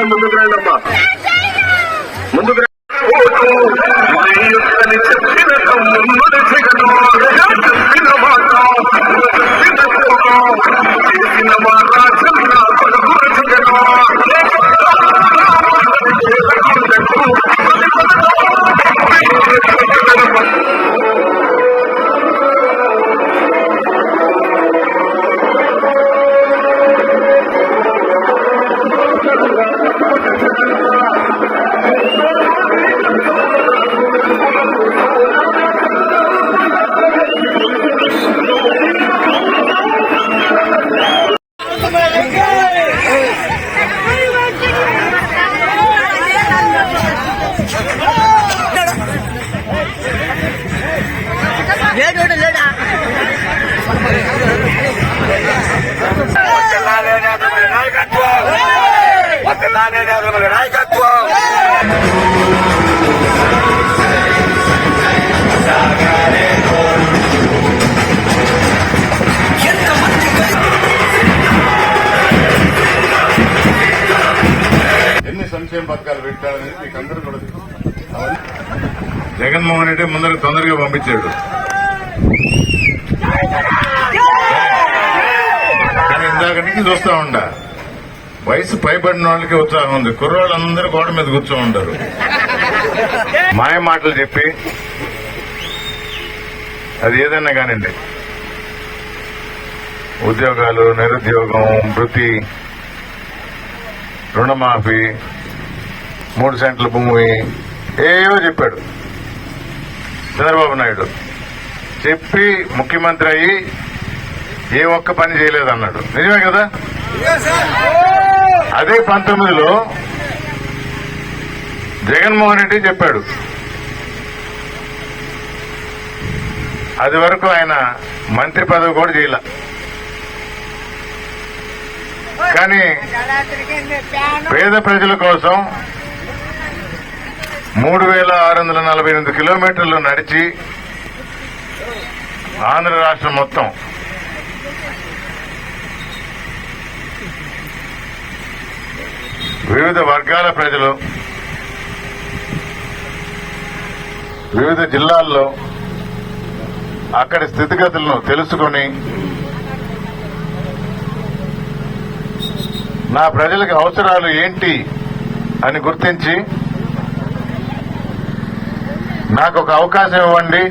ముందుకు రండమ్మా ముందుకు రండి. మీ యొక్కని చెప్పిన తమ్ముడు జగను చెప్పిన మాట జగన్మోహన్ రెడ్డి ముందర తొందరగా పంపించాడు. కానీ ఇందాక నుంచి చూస్తా ఉండా. వయసు పైబడిన వాళ్ళకి ఉత్సాహం ఉంది. కుర్రోళ్ళందరూ గోడ మీద కూర్చో ఉంటారు. మాయ మాటలు చెప్పి అది ఏదైనా కానివ్వండి. ఉద్యోగాలు నిరుద్యోగం వృత్తి రుణమాఫీ మూడు సెంట్ల భూమి ఏవో చెప్పాడు. చంద్రబాబు నాయుడు చెప్పి ముఖ్యమంత్రి అయ్యి ఏ ఒక్క పని చేయలేదన్నాడు. నిజమే కదా? అదే పంతొమ్మిదిలో జగన్మోహన్ రెడ్డి చెప్పాడు. అది వరకు ఆయన మంత్రి పదవి కూడా చేయలే. కానీ పేద ప్రజల కోసం మూడు వేల ఆరు వందల నలభై ఎనిమిది కిలోమీటర్లు నడిచి ఆంధ్ర రాష్ట్రం మొత్తం. వివిధ వర్గాల ప్రజలు వివిధ జిల్లాల్లో అక్కడి స్థితిగతులను తెలుసుకొని నా ప్రజలకు అవసరాలు ఏంటి అని గుర్తించి నాకు ఒక అవకాశం ఇవ్వండి.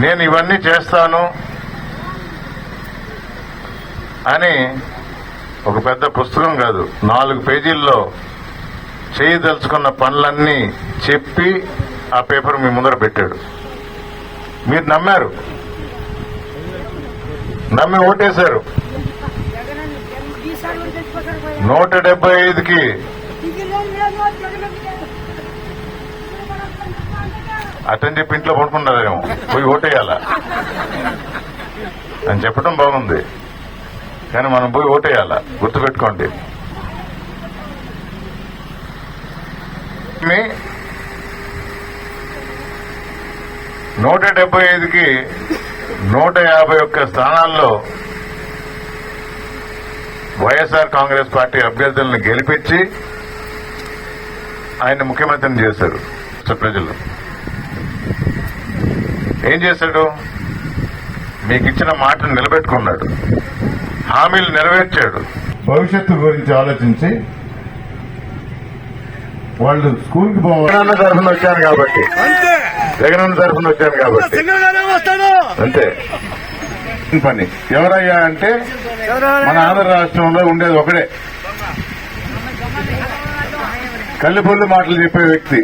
నేను ఇవన్నీ చేస్తాను అని ఒక పెద్ద పుస్తకం కాదు నాలుగు పేజీల్లో చేయదలుచుకున్న పనులన్నీ చెప్పి ఆ పేపర్ మీ ముందర పెట్టాడు. మీరు నమ్మారు? నమ్మి ఓటేశారు. నూట డెబ్బై ఐదుకి అటని చెప్పి ఇంట్లో పడుకున్నారేమో పోయి ఓటేయాల? అని చెప్పడం బాగుంది. కానీ మనం పోయి ఓటేయాల? గుర్తుపెట్టుకోండి. మీ నూట డెబ్బై ఐదుకి నూట యాభై ఒక్క స్థానాల్లో వైఎస్ఆర్ కాంగ్రెస్ పార్టీ అభ్యర్థులను గెలిపించి ఆయన ముఖ్యమంత్రిని చేశారు. రాష్ట్ర ప్రజలు. ఏం చేశాడు? మీకు ఇచ్చిన మాటను నిలబెట్టుకున్నాడు. హామీలు నెరవేర్చాడు. భవిష్యత్తు గురించి ఆలోచించి వాళ్ళు స్కూల్కి జగనన్న తరఫున వచ్చాను కాబట్టి. జగనన్న తరఫున వచ్చాను కాబట్టి. అంతే. పని? ఎవరయ్యా అంటే మన ఆంధ్ర రాష్ట్రంలో ఉండేది ఒకడే. కళ్ళిపొల్లి మాటలు చెప్పే వ్యక్తి.